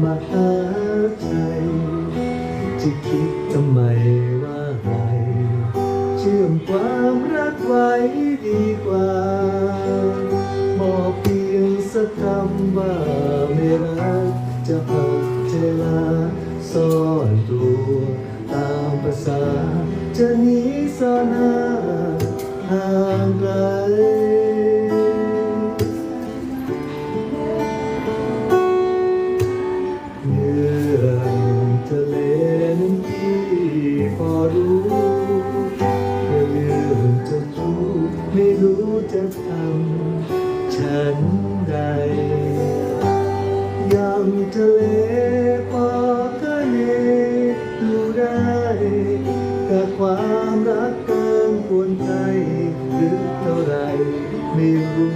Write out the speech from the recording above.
มาหาใจจะคิดทำไมว่าไรเชื่อมความรักไว้ดีกว่าบอกเพียงสักคำว่าไม่รักจะเอาเทลาซ่อนตัว ตามภาษาจะหนีซ่อนหา รื่องทะเลนั้นพี่พอรู้แต่เรื่องจะจู้ไม่รู้จะทำฉันใดยังทะเลพอทะเลดูได้กับความรักเกินควรใจหรือเท่าไรไม่รู้